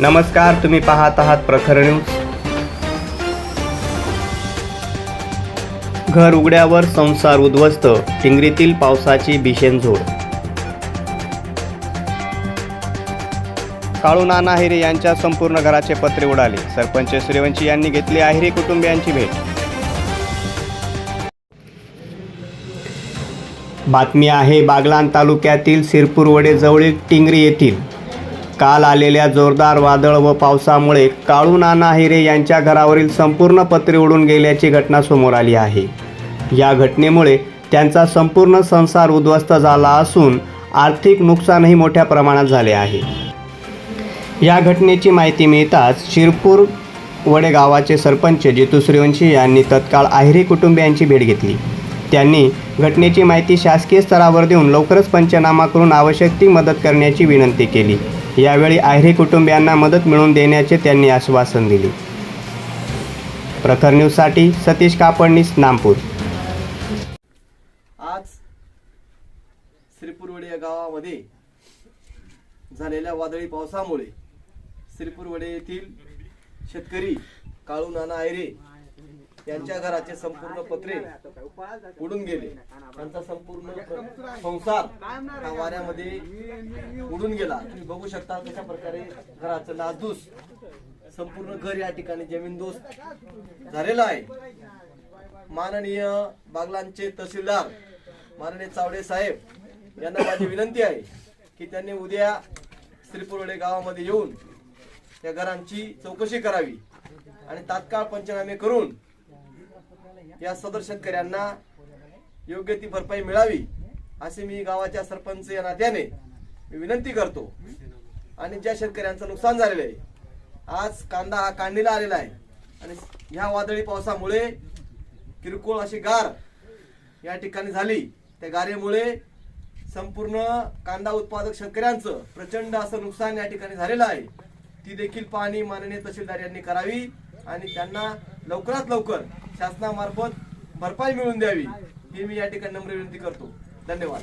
नमस्कार तुम्ही पाहत आहात प्रखर न्यूज. घर उघड्यावर संसार उद्ध्वस्त टिंगरीतील पावसाची भीषण झोड काळू नाना आहिरे यांच्या संपूर्ण घराचे पत्रे उडाले. सरपंच सूर्यवंशी यांनी घेतली आहिरे कुटुंबियांची भेट. बातमी आहे बागलाण तालुक्यातील सिरपूरवडे जवळील टिंगरी येथील. काल आलेल्या जोरदार वादळ व पावसामुळे काळू नाना हिरे यांच्या घरावरील संपूर्ण पत्रे उडून गेल्याची घटना समोर आली आहे. या घटनेमुळे त्यांचा संपूर्ण संसार उद्ध्वस्त झाला असून आर्थिक नुकसानही मोठ्या प्रमाणात झाले आहे. या घटनेची माहिती मिळताच शिरपूर वडे गावाचे सरपंच जितू श्रीवंशी यांनी तत्काळ आहिरे कुटुंबियांची भेट घेतली. त्यांनी घटनेची माहिती शासकीय स्तरावर देऊन लवकरच पंचनामा करून आवश्यक ती मदत करण्याची विनंती केली. यावेळी आहिरे कुटुंबियांना मदत मिळवून देण्याचे त्यांनी आश्वासन दिले. प्रखर न्यूजसाठी सतीश कापडणीस नामपूर. आज श्रीपूरवडे या गावामध्ये झालेल्या वादळी पावसामुळे श्रीपूरवडे येथील शेतकरी काळू नाना आयरे यांच्या घराचे संपूर्ण पत्रे उडून गेले. त्यांचा संपूर्ण प्र- संसार हा वाऱ्यामध्ये उडून गेला. तुम्ही बघू शकता कशा प्रकारे घराचं नासधूस संपूर्ण घर या ठिकाणी जमीनदोस्त झालेलं आहे. माननीय बागलांचे तहसीलदार माननीय चावडे साहेब यांना माझी विनंती आहे की त्यांनी उद्या श्रीपुरवडे गावामध्ये येऊन त्या घरांची चौकशी करावी आणि तात्काळ पंचनामे करून या सदर शेतकऱ्यांना योग्य ती भरपाई मिळावी असे मी गावाच्या सरपंच या नात्याने विनंती करतो. आणि ज्या शेतकऱ्यांचं नुकसान झालेलं आहे आज कांदा हा काढणीला आलेला आहे. आणि ह्या वादळी पावसामुळे किरकोळ अशी गार या ठिकाणी झाली. त्या गारेमुळे संपूर्ण कांदा उत्पादक शेतकऱ्यांचं प्रचंड असं नुकसान या ठिकाणी झालेलं आहे. ती देखील पाहणी माननीय तहसीलदार यांनी करावी आणि त्यांना लवकरात लवकर शासनामार्फत भरपाई मिळवून द्यावी ही मी या ठिकाणी नम्र विनंती करतो. धन्यवाद.